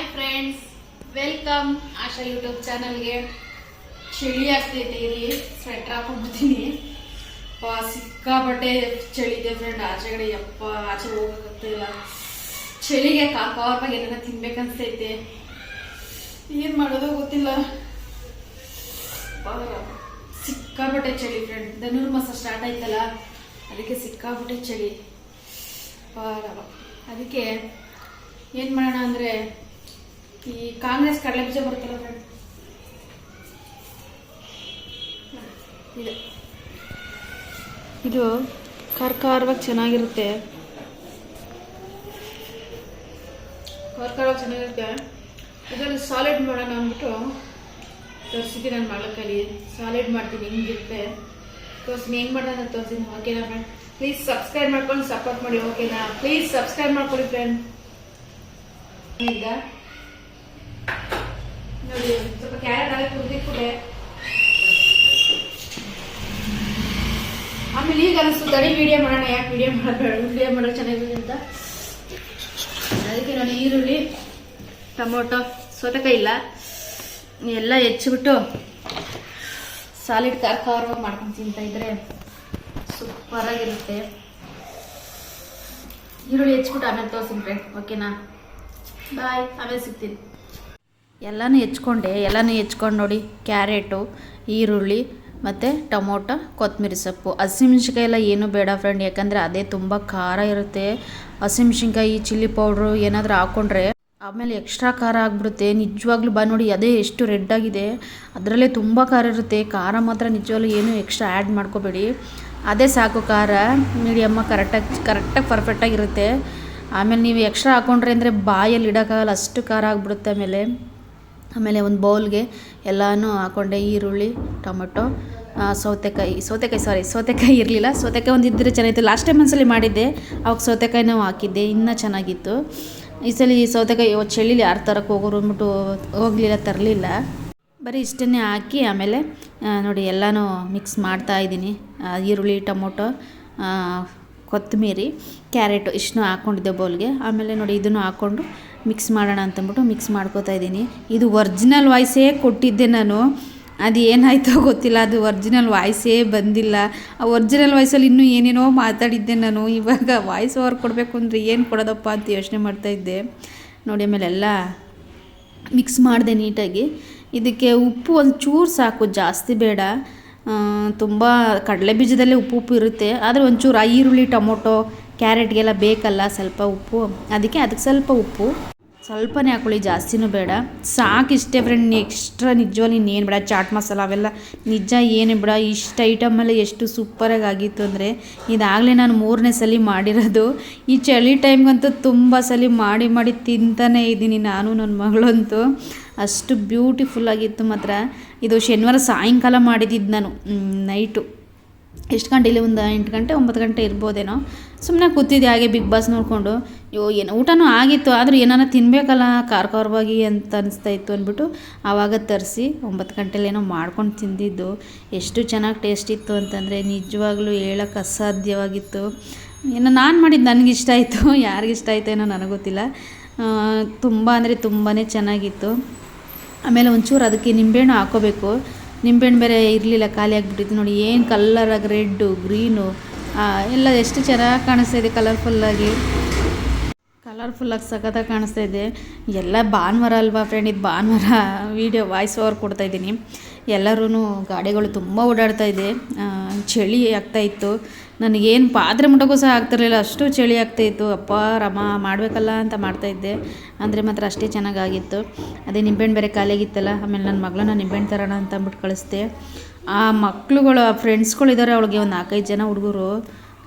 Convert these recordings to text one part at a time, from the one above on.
Hi friends welcome Asha YouTube ಚಾನಲ್ಗೆ ಚಳಿ ಆಗ್ತೈತೆ ಇಲ್ಲಿ ಸ್ವೆಟ್ರ್ ಹಾಕೊಂಡ್ಬಿಡ್ತೀನಿ. ಸಿಕ್ಕಾಪಟ್ಟೆ ಚಳಿ ಇದೆ ಫ್ರೆಂಡ್ ಆಚೆಗಡೆ ಯಪ್ಪ, ಆಚೆ ಹೋಗಕ್ಕಾಗ್ತಿಲ್ಲ ಚಳಿಗೆ ಕಾಕಾವಾಗ ಏನಾರ ತಿನ್ಬೇಕನ್ಸ್ತೈತೆ ಏನು ಮಾಡೋದು ಗೊತ್ತಿಲ್ಲ. ಸಿಕ್ಕಾಪಟ್ಟೆ ಚಳಿ ಫ್ರೆಂಡ್ ಧನುರ್ ಮಾಸ ಸ್ಟಾರ್ಟ್ ಆಯ್ತಲ್ಲ, ಅದಕ್ಕೆ ಸಿಕ್ಕಾಪಟ್ಟೆ ಚಳಿ. ಪಾರವ ಅದಕ್ಕೆ ಏನು ಮಾಡೋಣ ಅಂದರೆ ಈ ಕಾಂಗ್ರೆಸ್ ಕಡಲೆ ಬೀಜ ಬರುತ್ತಲ್ಲ ಫ್ರೆಂಡ್ ಇದು ಇದು ಖಾರ ಖಾರವಾಗಿ ಚೆನ್ನಾಗಿರುತ್ತೆ. ಖಾರ ಖಾರವಾಗಿ ಚೆನ್ನಾಗಿರುತ್ತೆ. ಇದರಲ್ಲಿ ಸಾಲಿಡ್ ಮಾಡೋಣ ಅಂದ್ಬಿಟ್ಟು ತೋರಿಸಿದ್ದೀನಿ ನಾನು ಮಾಡೋಕ್ಕಲ್ಲಿ ಕೈಲಿ ಸಾಲಿಡ್ ಮಾಡ್ತೀನಿ ಹಿಂಗಿರುತ್ತೆ? ತೋರಿಸ್ತೀನಿ ಹೆಂಗೆ ಮಾಡೋಣ ತೋರಿಸ್ತೀನಿ ಓಕೆನಾ ಫ್ರೆಂಡ್ ಪ್ಲೀಸ್ ಸಬ್ಸ್ಕ್ರೈಬ್ ಮಾಡ್ಕೊಂಡು ಸಪೋರ್ಟ್ ಮಾಡಿ ಓಕೆನಾ ಪ್ಲೀಸ್ ಸಬ್ಸ್ಕ್ರೈಬ್ ಮಾಡ್ಕೊಳ್ಳಿ ಫ್ರೆಂಡ್ ಈಗ ಸ್ವಲ್ಪ ಕ್ಯಾರೆಟ್ ಆಗ ಕುದಿದ್ಬಿಟ್ಟೆ ಆಮೇಲೆ ಈಗ ಅನಿಸ್ತು, ತಡಿ ವಿಡಿಯೋ ಮಾಡೋಣ, ಯಾಕೆ ವಿಡಿಯೋ ಮಾಡಬೇಡ ವಿಡಿಯೋ ಮಾಡೋ ಚೆನ್ನಾಗಿದೆ ಅಂತ. ಅದಕ್ಕೆ ನಾನು ಈರುಳ್ಳಿ, ಟೊಮೊಟೊ, ಸೌತೆಕಾಯಿ ಇಲ್ಲ. ಎಲ್ಲ ಹೆಚ್ಚಿಬಿಟ್ಟು ಸಾಲಿಡ್ ಖಾರ ಖಾರವಾಗಿ ಮಾಡ್ಕೊಂಡು ತಿಂತಾ ಇದ್ರೆ ಸೂಪರಾಗಿರುತ್ತೆ ಈರುಳ್ಳಿ ಹೆಚ್ಚಿಬಿಟ್ಟು ಆಮೇಲೆ ತೋರಿಸ್ರೆ ಓಕೆನಾ ಬಾಯ್ ಆಮೇಲೆ ಸಿಗ್ತೀನಿ. ಎಲ್ಲನೂ ಹೆಚ್ಕೊಂಡೆ, ಎಲ್ಲನೂ ಹೆಚ್ಕೊಂಡು ನೋಡಿ ಕ್ಯಾರೆಟು, ಈರುಳ್ಳಿ ಮತ್ತು ಟೊಮೊಟೊ ಕೊತ್ತಂಬರಿ ಸೊಪ್ಪು. ಹಸಿಮೆಣ್ಸಿನ್ಕಾಯಿ ಎಲ್ಲ ಏನೂ ಬೇಡ ಫ್ರೆಂಡ್ ಯಾಕಂದರೆ ಅದೇ ತುಂಬ ಖಾರ ಇರುತ್ತೆ. ಹಸಿಮೆಣ್ಸಿನ್ಕಾಯಿ ಚಿಲ್ಲಿ ಪೌಡ್ರು ಏನಾದರೂ ಹಾಕ್ಕೊಂಡ್ರೆ ಆಮೇಲೆ ಎಕ್ಸ್ಟ್ರಾ ಖಾರ ಆಗಿಬಿಡುತ್ತೆ. ನಿಜವಾಗ್ಲೂ ಬಾ ನೋಡಿ, ಅದೇ ಎಷ್ಟು ರೆಡ್ ಆಗಿದೆ. ಅದರಲ್ಲೇ ತುಂಬ ಖಾರ ಇರುತ್ತೆ. ಖಾರ ಮಾತ್ರ ನಿಜವಾಗ್ಲೂ ಏನೂ ಎಕ್ಸ್ಟ್ರಾ ಆ್ಯಡ್ ಮಾಡ್ಕೋಬೇಡಿ. ಅದೇ ಸಾಕು ಖಾರ. ಮೀಡಿಯಮ್ಮ ಕರೆಕ್ಟಾಗಿ ಕರೆಕ್ಟಾಗಿ ಪರ್ಫೆಕ್ಟಾಗಿರುತ್ತೆ ಆಮೇಲೆ ನೀವು ಎಕ್ಸ್ಟ್ರಾ ಹಾಕ್ಕೊಂಡ್ರೆ ಅಂದರೆ ಬಾಯಲ್ಲಿ ಇಡೋಕ್ಕಾಗಲ್ಲ, ಅಷ್ಟು ಖಾರ ಆಗಿಬಿಡುತ್ತೆ ಆಮೇಲೆ. ಆಮೇಲೆ ಒಂದು ಬೌಲ್ಗೆ ಎಲ್ಲನೂ ಹಾಕೊಂಡೆ ಈರುಳ್ಳಿ, ಟೊಮೊಟೊ ಸೌತೆಕಾಯಿ ಸೌತೆಕಾಯಿ ಸಾರಿ ಸೌತೆಕಾಯಿ ಇರಲಿಲ್ಲ. ಸೌತೆಕಾಯಿ ಒಂದು ಇದ್ದರೆ ಚೆನ್ನಾಗಿತ್ತು. ಲಾಸ್ಟ್ ಟೈಮ್ ಒಂದ್ಸಲಿ ಮಾಡಿದ್ದೆ. ಅವಾಗ ಸೌತೆಕಾಯಿನೂ ಹಾಕಿದ್ದೆ. ಇನ್ನೂ ಚೆನ್ನಾಗಿತ್ತು. ಈ ಸಲ ಈ ಸೌತೆಕಾಯಿ ಚಳಿಲಿ ಯಾರು ತರಕ್ಕೆ ಹೋಗೋರು ಅಂದ್ಬಿಟ್ಟು ಹೋಗಲಿಲ್ಲ, ತರಲಿಲ್ಲ. ಬರೀ ಇಷ್ಟನ್ನೇ ಹಾಕಿ ಆಮೇಲೆ ನೋಡಿ ಎಲ್ಲನೂ ಮಿಕ್ಸ್ ಮಾಡ್ತಾ ಇದ್ದೀನಿ. ಈರುಳ್ಳಿ, ಟೊಮೊಟೊ ಕೊತ್ತಂಬರಿ, ಕ್ಯಾರೆಟು ಇಷ್ಟನ್ನೂ ಹಾಕ್ಕೊಂಡಿದ್ದೆ ಬೌಲ್ಗೆ. ಆಮೇಲೆ ನೋಡಿ ಇದನ್ನು ಹಾಕ್ಕೊಂಡು ಮಿಕ್ಸ್ ಮಾಡೋಣ ಅಂತಂದ್ಬಿಟ್ಟು ಮಿಕ್ಸ್ ಮಾಡ್ಕೋತಾ ಇದ್ದೀನಿ. ಇದು ಒರ್ಜಿನಲ್ ವಾಯ್ಸೇ ಕೊಟ್ಟಿದ್ದೆ ನಾನು. ಅದು ಏನಾಯ್ತೋ ಗೊತ್ತಿಲ್ಲ, ಅದು ಒರ್ಜಿನಲ್ ವಾಯ್ಸೇ ಬಂದಿಲ್ಲ. ಆ ಒರ್ಜಿನಲ್ ವಾಯ್ಸಲ್ಲಿ ಇನ್ನೂ ಏನೇನೋ ಮಾತಾಡಿದ್ದೆ ನಾನು. ಇವಾಗ ವಾಯ್ಸ್ ಓವರ್ ಕೊಡಬೇಕು ಅಂದರೆ ಏನು ಕೊಡೋದಪ್ಪ ಅಂತ ಯೋಚನೆ ಮಾಡ್ತಾಯಿದ್ದೆ ನೋಡಿ, ಆಮೇಲೆ ಎಲ್ಲ ಮಿಕ್ಸ್ ಮಾಡಿದೆ ನೀಟಾಗಿ. ಇದಕ್ಕೆ ಉಪ್ಪು ಒಂದು ಚೂರು ಸಾಕು, ಜಾಸ್ತಿ ಬೇಡ. ತುಂಬ ಕಡಲೆ ಬೀಜದಲ್ಲೇ ಉಪ್ಪು ಉಪ್ಪು ಇರುತ್ತೆ. ಆದರೆ ಒಂಚೂರು ಈರುಳ್ಳಿ, ಟೊಮೊಟೊ ಕ್ಯಾರೆಟ್ಗೆಲ್ಲ ಬೇಕಲ್ಲ ಸ್ವಲ್ಪ ಉಪ್ಪು. ಅದಕ್ಕೆ ಅದಕ್ಕೆ ಸ್ವಲ್ಪ ಉಪ್ಪು. ಸ್ವಲ್ಪನೇ ಹಾಕೊಳ್ಳಿ, ಜಾಸ್ತಿನೂ ಬೇಡ. ಸಾಕಿಷ್ಟೇ ಫ್ರೆಂಡ್ ಎಕ್ಸ್ಟ್ರಾ ನಿಜವಾಗಿ ಇನ್ನೇನು ಬೇಡ. ಚಾಟ್ ಮಸಾಲ ಅವೆಲ್ಲ ನಿಜ ಏನು ಬೇಡ. ಇಷ್ಟು ಐಟಮಲ್ಲಿ ಎಷ್ಟು ಸೂಪರಾಗಿ ಆಗಿತ್ತು ಅಂದರೆ ಇದಾಗಲೇ ನಾನು ಮೂರನೇ ಸಲ ಮಾಡಿರೋದು. ಈ ಚಳಿ ಟೈಮ್ಗಂತೂ ತುಂಬ ಸಲ ಮಾಡಿ ಮಾಡಿ ತಿಂತಾನೇ ಇದ್ದೀನಿ ನಾನು ನನ್ನ ಮಗಳಂತೂ. ಅಷ್ಟು ಬ್ಯೂಟಿಫುಲ್ ಆಗಿತ್ತು ಮಾತ್ರ. ಇದು ಶನಿವಾರ ಸಾಯಂಕಾಲ ಮಾಡಿದ್ದು ನಾನು ನೈಟು ಎಷ್ಟು ಗಂಟೆಲಿ ಒಂದು ಎಂಟು ಗಂಟೆ, ಒಂಬತ್ತು ಗಂಟೆ ಇರ್ಬೋದೇನೋ. ಸುಮ್ಮನೆ ಕೂತಿದ್ದೆ ಹಾಗೆ ಬಿಗ್ ಬಾಸ್ ನೋಡಿಕೊಂಡು. ಅಯ್ಯೋ, ಏನೋ ಊಟನೂ ಆಗಿತ್ತು, ಆದರೂ ಏನಾರ ತಿನ್ನಬೇಕಲ್ಲ ಖಾರ ಖಾರವಾಗಿ ಅಂತ ಅನಿಸ್ತಾ ಇತ್ತು ಅಂದ್ಬಿಟ್ಟು ಆವಾಗ ತರಿಸಿ, ಒಂಬತ್ತು ಏನೋ ಮಾಡ್ಕೊಂಡು ತಿಂದಿದ್ದು. ಎಷ್ಟು ಚೆನ್ನಾಗಿ ಟೇಸ್ಟ್ ಇತ್ತು ಅಂತಂದರೆ ನಿಜವಾಗ್ಲೂ ಹೇಳೋಕ್ಕೆ ಅಸಾಧ್ಯವಾಗಿತ್ತು. ಏನೋ ನಾನು ಮಾಡಿದ್ದು ನನಗಿಷ್ಟ ಆಯಿತು, ಯಾರಿಗಿಷ್ಟ ಆಯಿತು ಏನೋ ನನಗೆ ಗೊತ್ತಿಲ್ಲ. ತುಂಬ ಅಂದರೆ ತುಂಬಾ ಚೆನ್ನಾಗಿತ್ತು. ಆಮೇಲೆ ಒಂಚೂರು ಅದಕ್ಕೆ ನಿಂಬೆಹಣ್ಣು ಹಾಕೋಬೇಕು. ನಿಂಬೆಹಣ್ಣು ಬೇರೆ ಇರಲಿಲ್ಲ, ಖಾಲಿ ಆಗಿಬಿಟ್ಟಿತ್ತು ನೋಡಿ. ಏನು ಕಲ್ಲರಾಗಿ ರೆಡ್ಡು ಗ್ರೀನು ಎಲ್ಲ ಎಷ್ಟು ಚೆನ್ನಾಗಿ ಕಾಣಿಸ್ತಾ ಇದೆ ಕಲರ್ಫುಲ್ಲಾಗಿ ಕಲರ್ಫುಲ್ಲಾಗಿ ಸಖತ್ತಾಗಿ ಕಾಣಿಸ್ತಾ ಇದೆ. ಎಲ್ಲ ಭಾನುವಾರ ಅಲ್ವಾ ಫ್ರೆಂಡ್ ಇದು ಭಾನುವಾರ ವೀಡಿಯೋ ವಾಯ್ಸ್ ಓವರ್ ಕೊಡ್ತಾ ಇದ್ದೀನಿ. ಎಲ್ಲರೂ ಗಾಡಿಗಳು ತುಂಬ ಓಡಾಡ್ತಾ ಇದೆ. ಚಳಿ ಆಗ್ತಾ ಇತ್ತು. ನನಗೇನು ಪಾತ್ರೆ ಮುಟ್ಟೋಕ್ಕೂ ಸಹ ಆಗ್ತಿರಲಿಲ್ಲ. ಅಷ್ಟು ಚಳಿ ಆಗ್ತಾಯಿತ್ತು ಅಪ್ಪ, ರಮ, ಮಾಡಬೇಕಲ್ಲ ಅಂತ ಮಾಡ್ತಾಯಿದ್ದೆ ಅಂದರೆ ಮಾತ್ರ ಅಷ್ಟೇ ಚೆನ್ನಾಗಾಗಿತ್ತು. ಅದೇ ನಿಂಬೆಹಣ್ಣು ಬೇರೆ ಖಾಲಿಯಾಗಿತ್ತಲ್ಲ, ಆಮೇಲೆ ನನ್ನ ಮಗಳನ್ನ ನಿಂಬೆಹಣ್ಣು ತರೋಣ ಅಂತ ಅಂದ್ಬಿಟ್ಟು ಕಳಿಸ್ದೆ. ಆ ಮಕ್ಳುಗಳು ಫ್ರೆಂಡ್ಸ್ಗಳಿದ್ದಾರೆ ಅವಳಿಗೆ ಒಂದು ನಾಲ್ಕೈದು ಜನ ಹುಡುಗರು.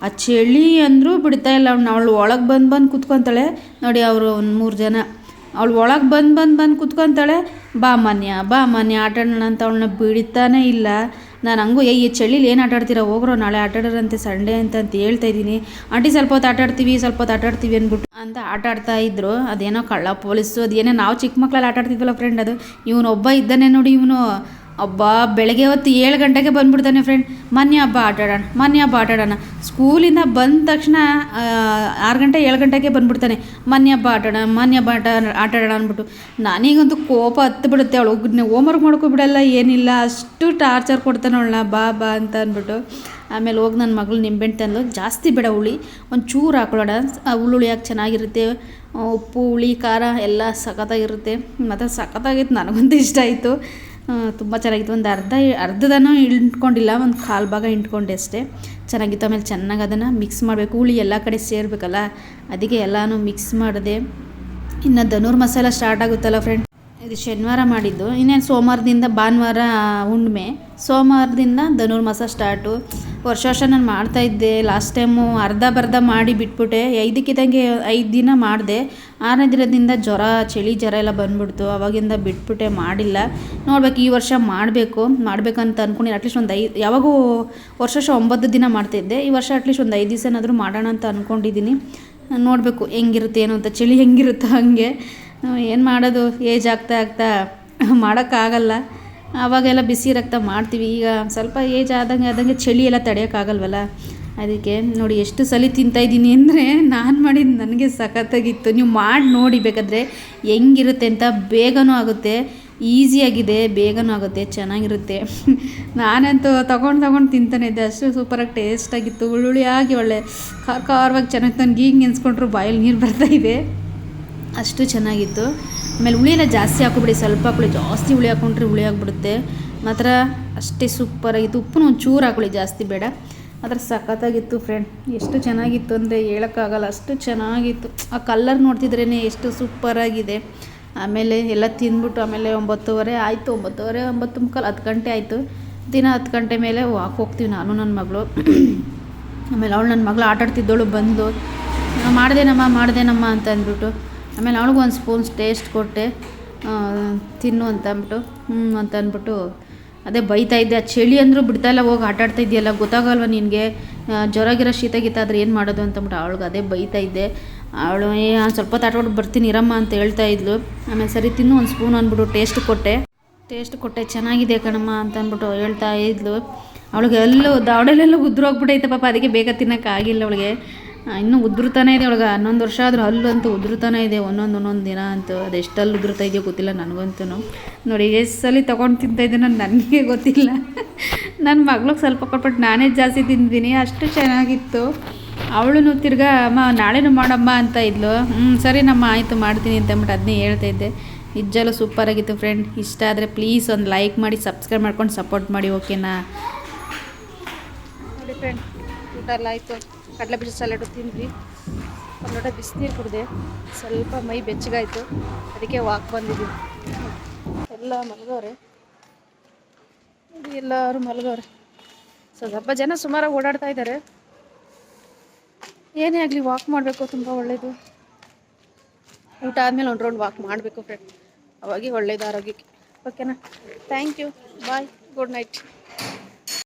ಆ ಚಳಿ ಅಂದರೂ ಬಿಡ್ತಾ ಇಲ್ಲ. ಅವ್ನು, ಅವಳು ಒಳಗೆ ಬಂದು ಬಂದು ಕುತ್ಕೊತಾಳೆ. ನೋಡಿ ಅವರು ಒಂದು ಮೂರು ಜನ. ಅವಳು ಒಳಗೆ ಬಂದು ಬಂದು ಬಂದು ಕುತ್ಕೊತಾಳೆ. ಬಾ ಮಾನ್ಯ ಬಾ ಮಾನ್ಯ, ಆಟಾಡೋಣ ಅಂತ ಅವಳನ್ನ ಬಿಡ್ತಾನೇ ಇಲ್ಲ. ನಾನು ಹಂಗೂ ಏ ಈ ಚಳಿಲಿ ಏನು ಆಟಾಡ್ತೀರಾ ಹೋಗ್ರೋ, ನಾಳೆ ಆಟಾಡೋರಂತೆ ಸಂಡೇ ಅಂತ ಅಂತ ಹೇಳ್ತಾ ಇದ್ದೀನಿ. ಆಂಟಿ, ಸ್ವಲ್ಪ ಹೊತ್ತು ಆಟಾಡ್ತೀವಿ ಸ್ವಲ್ಪ ಹೊತ್ತು ಆಟಾಡ್ತೀವಿ ಅಂದ್ಬಿಟ್ಟು ಅಂತ ಆಟಾಡ್ತಾ ಇದ್ರು. ಅದೇನೋ ಕಳ್ಳ ಪೊಲೀಸು, ಅದೇನೋ ನಾವು ಚಿಕ್ಕ ಮಕ್ಕಳಲ್ಲಿ ಆಟಾಡ್ತಿದ್ವಲ್ಲ ಫ್ರೆಂಡ್ ಅದು. ಇವನು ಒಬ್ಬ ಇದ್ದಾನೆ ನೋಡಿ ಇವನು. ಅಬ್ಬಾ, ಬೆಳಗ್ಗೆ ಹೊತ್ತು ಏಳು ಗಂಟೆಗೆ ಬಂದ್ಬಿಡ್ತಾನೆ ಫ್ರೆಂಡ್ ಮೊನ್ನೆ ಹಬ್ಬ ಆಟಾಡೋಣ ಮೊನ್ನೆ ಹಬ್ಬ ಆಟಾಡೋಣ ಸ್ಕೂಲಿಂದ ಬಂದ ತಕ್ಷಣ ಆರು ಗಂಟೆ, ಏಳು ಗಂಟೆಗೆ ಬಂದ್ಬಿಡ್ತಾನೆ. ಮೊನ್ನೆ ಹಬ್ಬ ಆಟಾಡೋಣ ಮೊನ್ನೆ ಹಬ್ಬ ಆಟ ಆಟಾಡೋಣ ಅಂದ್ಬಿಟ್ಟು. ನನಗಂತೂ ಕೋಪ ಹತ್ತು ಬಿಡುತ್ತೆ ಅವಳು. ಹೋಮ್ವರ್ಕ್ ಮಾಡ್ಕೊಬಿಡಲ್ಲ ಏನಿಲ್ಲ. ಅಷ್ಟು ಟಾರ್ಚರ್ ಕೊಡ್ತಾನೆ ಅವಳನ್ನ. ಬಾ ಬಾ ಅಂತ ಅಂದ್ಬಿಟ್ಟು. ಆಮೇಲೆ ಹೋಗಿ ನನ್ನ ಮಗಳು ನಿಂಬೆಹಣ್ಣು ತಂದು ಜಾಸ್ತಿ ಬೇಡ ಹುಳಿ. ಒಂದು ಚೂರು ಹಾಕೊಳ್ಳೋಣ. ಆ ಹುಳಿ ಹಾಕಿ ಚೆನ್ನಾಗಿರುತ್ತೆ. ಉಪ್ಪು, ಹುಳಿ, ಖಾರ ಎಲ್ಲ ಸಖತ್ತಾಗಿರುತ್ತೆ. ಮತ್ತು ಸಖತ್ತಾಗಿತ್ತು ನನಗಂತೂ ಇಷ್ಟ ಆಯಿತು. ತುಂಬ ಚೆನ್ನಾಗಿತ್ತು. ಒಂದು ಅರ್ಧ ಅರ್ಧದನ್ನು ಇಂಟ್ಕೊಂಡಿಲ್ಲ ಒಂದು ಕಾಲು ಭಾಗ ಇಂಟ್ಕೊಂಡೆ ಅಷ್ಟೇ. ಚೆನ್ನಾಗಿತ್ತು. ಆಮೇಲೆ ಚೆನ್ನಾಗಿ ಅದನ್ನು ಮಿಕ್ಸ್ ಮಾಡಬೇಕು. ಹುಳಿ ಎಲ್ಲ ಕಡೆ ಸೇರಬೇಕಲ್ಲ ಅದಕ್ಕೆ ಎಲ್ಲನೂ ಮಿಕ್ಸ್ ಮಾಡಿದೆ. ಇನ್ನು ಧನುರ್ ಮಸಾಲ ಸ್ಟಾರ್ಟ್ ಆಗುತ್ತಲ್ಲ ಫ್ರೆಂಡ್ ಇದು ಶನಿವಾರ ಮಾಡಿದ್ದು. ಇನ್ನೇನು ಸೋಮವಾರದಿಂದ ಭಾನುವಾರ ಹುಣ್ಣಿಮೆ. ಸೋಮವಾರದಿಂದ ಧನುರ್ಮಾಸ ಸ್ಟಾರ್ಟು ವರ್ಷ ವರ್ಷ ನಾನು ಮಾಡ್ತಾಯಿದ್ದೆ ಲಾಸ್ಟ್ ಟೈಮು ಅರ್ಧ ಬರ್ಧ ಮಾಡಿ ಬಿಟ್ಬಿಟ್ಟೆ. ಐದಕ್ಕಿದ್ದಂಗೆ ಐದು ದಿನ ಮಾಡಿದೆ. ಆರನೇ ದಿನದಿಂದ ಜ್ವರ, ಚಳಿ ಜ್ವರ ಎಲ್ಲ ಬಂದ್ಬಿಡ್ತು. ಅವಾಗಿಂದ ಬಿಟ್ಬಿಟ್ಟೆ, ಮಾಡಿಲ್ಲ. ನೋಡ್ಬೇಕು, ಈ ವರ್ಷ ಮಾಡಬೇಕು, ಮಾಡಬೇಕಂತ ಅಂದ್ಕೊಂಡು ಅಟ್ಲೀಸ್ಟ್ ಒಂದು ಐದು ಯಾವಾಗೂ ವರ್ಷ ವರ್ಷ ಒಂಬತ್ತು ದಿನ ಮಾಡ್ತಿದ್ದೆ ಈ ವರ್ಷ ಅಟ್ಲೀಸ್ಟ್ ಒಂದು ಐದು ದಿವಸನಾದರೂ ಮಾಡೋಣ ಅಂತ ಅಂದ್ಕೊಂಡಿದ್ದೀನಿ ನೋಡಬೇಕು, ಹೆಂಗಿರುತ್ತೆ ಏನು ಅಂತ. ಚಳಿ ಹೆಂಗಿರುತ್ತೋ ಹಾಗೆ. ಏನು ಮಾಡೋದು? ಏಜ್ ಆಗ್ತಾ ಆಗ್ತಾ ಮಾಡೋಕ್ಕಾಗಲ್ಲ. ಆವಾಗೆಲ್ಲ ಬಿಸಿ ರಕ್ತ ಮಾಡ್ತೀವಿ. ಈಗ ಸ್ವಲ್ಪ ಏಜ್ ಆದಂಗೆ ಆದಂಗೆ ಚಳಿ ಎಲ್ಲ ತಡೆಯೋಕ್ಕಾಗಲ್ವಲ್ಲ ಅದಕ್ಕೆ ನೋಡಿ, ಎಷ್ಟು ಸಲ ತಿಂತಾಯಿದ್ದೀನಿ ಅಂದರೆ ನಾನು ಮಾಡಿದ ನನಗೆ ಸಖತ್ತಾಗಿತ್ತು. ನೀವು ಮಾಡಿ ನೋಡಿ, ಬೇಕಾದರೆ ಹೆಂಗಿರುತ್ತೆ ಅಂತ ಬೇಗನೂ ಆಗುತ್ತೆ ಈಸಿಯಾಗಿದೆ ಬೇಗನೂ ಆಗುತ್ತೆ, ಚೆನ್ನಾಗಿರುತ್ತೆ. ನಾನಂತೂ ತೊಗೊಂಡು ತೊಗೊಂಡು ತಿಂತಾನೆ ಇದ್ದೆ. ಅಷ್ಟು ಸೂಪರಾಗಿ ಟೇಸ್ಟಾಗಿತ್ತು ಹುಳುಳಿಯಾಗಿ ಒಳ್ಳೆ ಖಾರ ಖಾರವಾಗಿ ಚೆನ್ನಾಗಿ ನನಗೆ ಈಗ ನೆನೆಸ್ಕೊಂಡ್ರು ಬಾಯಲ್ಲಿ ನೀರು ಬರ್ತಾ ಇದೆ. ಅಷ್ಟು ಚೆನ್ನಾಗಿತ್ತು. ಆಮೇಲೆ ಹುಳಿ ಎಲ್ಲ ಜಾಸ್ತಿ ಹಾಕೋಬಿಡಿ, ಸ್ವಲ್ಪ ಹಾಕೊಳ್ಳಿ ಜಾಸ್ತಿ ಹುಳಿ ಹಾಕೊಂಡ್ರೆ ಹುಳಿ ಆಗಿಬಿಡುತ್ತೆ. ಮಾತ್ರ ಅಷ್ಟೇ ಸೂಪರಾಗಿತ್ತು ಉಪ್ಪನ್ನು ಒಂದು ಚೂರು ಹಾಕೊಳ್ಳಿ ಜಾಸ್ತಿ ಬೇಡ. ಮಾತ್ರ ಸಖತ್ತಾಗಿತ್ತು ಫ್ರೆಂಡ್ ಎಷ್ಟು ಚೆನ್ನಾಗಿತ್ತು ಅಂದರೆ ಹೇಳೋಕ್ಕಾಗಲ್ಲ. ಅಷ್ಟು ಚೆನ್ನಾಗಿತ್ತು. ಆ ಕಲ್ಲರ್ ನೋಡ್ತಿದ್ರೇ ಎಷ್ಟು ಸೂಪರಾಗಿದೆ ಆಮೇಲೆ ಎಲ್ಲ ತಿಂದ್ಬಿಟ್ಟು ಆಮೇಲೆ ಒಂಬತ್ತುವರೆ ಆಯಿತು. ಒಂಬತ್ತುವರೆ, ಒಂಬತ್ತು ಮುಕ್ಕಾಲು, ಹತ್ತು ಗಂಟೆ ಆಯಿತು. ದಿನ ಹತ್ತು ಗಂಟೆ ಮೇಲೆ ವಾಕ್ ಹೋಗ್ತೀವಿ ನಾನು, ನನ್ನ ಮಗಳು. ಆಮೇಲೆ ಅವಳು ನನ್ನ ಮಗಳು ಆಟಾಡ್ತಿದ್ದವಳು ಬಂದು. ಮಾಡ್ದೇನಮ್ಮ ಮಾಡ್ದೇನಮ್ಮ ಅಂತ ಅಂದ್ಬಿಟ್ಟು. ಆಮೇಲೆ ಅವಳಿಗೂ ಒಂದು ಸ್ಪೂನ್ ಟೇಸ್ಟ್ ಕೊಟ್ಟೆ. ತಿನ್ನು ಅಂತ ಅಂದ್ಬಿಟ್ಟು ಹ್ಞೂ ಅಂತ ಅಂದ್ಬಿಟ್ಟು ಅದೇ ಬೈತಾ ಇದ್ದೆ. ಆ ಚಳಿ ಅಂದರೂ ಬಿಡ್ತಾ ಇಲ್ಲ, ಹೋಗಿ ಆಟಾಡ್ತಾ ಇದೆಯಲ್ಲ ಗೊತ್ತಾಗಲ್ವ ನಿನಗೆ? ಜ್ವರ ಗಿರ ಶೀತ ಗೀತ ಆದರೆ ಏನು ಮಾಡೋದು ಅಂತಂದ್ಬಿಟ್ಟು ಅವಳಿಗೆ ಅದೇ ಬೈತಾ ಇದ್ದೆ. ಅವಳು ಸ್ವಲ್ಪ ತಾಟ್ಬಿಟ್ಟು ಬರ್ತೀನಿ, ಇರಮ್ಮ ಅಂತ ಹೇಳ್ತಾ ಇದ್ಲು. ಆಮೇಲೆ ಸರಿ, ತಿನ್ನು ಒಂದು ಸ್ಪೂನ್ ಅಂದ್ಬಿಟ್ಟು ಟೇಸ್ಟ್ ಕೊಟ್ಟೆ. ಟೇಸ್ಟ್ ಕೊಟ್ಟೆ, ಚೆನ್ನಾಗಿದೆ ಕಣಮ್ಮ ಅಂತ ಅಂದ್ಬಿಟ್ಟು ಹೇಳ್ತಾ ಇದ್ಲು. ಅವಳಿಗೆ ಎಲ್ಲೂ ದಾವಡಲ್ಲೆಲ್ಲ ಉದ್ರೋಗ್ಬಿಟ್ಟೈತೆ ಪಾಪ, ಅದಕ್ಕೆ ಬೇಗ ತಿನ್ನೋಕ್ಕಾಗಿಲ್ಲ ಅವಳಿಗೆ. ಇನ್ನೂ ಉದುರ್ತಾನೆ ಇದೆ ಒಳಗೆ. ಹನ್ನೊಂದು ವರ್ಷ ಆದರೂ ಹಲ್ಲು ಅಂತೂ ಉದುರ್ತಾನೆ ಇದೆ. ಒಂದೊಂದು ಒಂದೊಂದು ದಿನ ಅಂತೂ ಅದು ಎಷ್ಟಲ್ಲಿ ಉದುರ್ತಾ ಇದೆಯೋ ಗೊತ್ತಿಲ್ಲ ನನಗಂತೂ. ನೋಡಿ ಎಷ್ಟು ಸಲ ತೊಗೊಂಡು ತಿಂತಾಯಿದ್ದೆ ನಾನು ನನಗೆ ಗೊತ್ತಿಲ್ಲ. ನನ್ನ ಮಗ್ಳಿಗೆ ಸ್ವಲ್ಪ ಕೊಟ್ಬಿಟ್ಟು ನಾನೇ ಜಾಸ್ತಿ ತಿಂದಿದ್ದೀನಿ. ಅಷ್ಟು ಚೆನ್ನಾಗಿತ್ತು. ಅವಳು ತಿರ್ಗಾ, ಅಮ್ಮ, ನಾಳೆನೂ ಮಾಡಮ್ಮ ಅಂತ ಇದ್ಲು. ಹ್ಞೂ ಸರಿನಮ್ಮ ಆಯಿತು, ಮಾಡ್ತೀನಿ ಅಂತ ಅಂದ್ಬಿಟ್ಟು ಅದನ್ನೇ ಹೇಳ್ತಾ ಇದ್ದೆ. ನಿಜಲ್ಲೂ ಸೂಪರಾಗಿತ್ತು ಫ್ರೆಂಡ್. ಇಷ್ಟ ಆದರೆ ಪ್ಲೀಸ್ ಒಂದು ಲೈಕ್ ಮಾಡಿ, ಸಬ್ಸ್ಕ್ರೈಬ್ ಮಾಡ್ಕೊಂಡು ಸಪೋರ್ಟ್ ಮಾಡಿ, ಓಕೆನಾ? ನೋಡಿ ಫ್ರೆಂಡ್ ಊಟ ಎಲ್ಲ ಆಯಿತು. ಕಡಲೆ ಬೀಜ ಸಲಾಡು ತಿಂದ್ವಿ. ಒಂದು ಬಿಸಿನೀರು ಕುಡಿದೆ. ಸ್ವಲ್ಪ ಮೈ ಬೆಚ್ಚಗಾಯಿತು. ಅದಕ್ಕೆ ವಾಕ್ ಬಂದಿದ್ವಿ. ಎಲ್ಲ ಮಲಗವ್ರೆ ನೋಡಿ ಎಲ್ಲರೂ ಮಲಗವ್ರೆ ಸೊ ಸ್ವಲ್ಪ ಜನ ಸುಮಾರಾಗಿ ಓಡಾಡ್ತಾ ಇದ್ದಾರೆ ಏನೇ ಆಗಲಿ ವಾಕ್ ಮಾಡಬೇಕು, ತುಂಬ ಒಳ್ಳೆಯದು ಊಟ ಆದಮೇಲೆ ಒಂದು ರೌಂಡ್ ವಾಕ್ ಮಾಡಬೇಕು ಫ್ರೆಂಡ್ ಅವಾಗಿ ಒಳ್ಳೇದು ಆರೋಗ್ಯಕ್ಕೆ. ಓಕೆನಾ thank you bye good night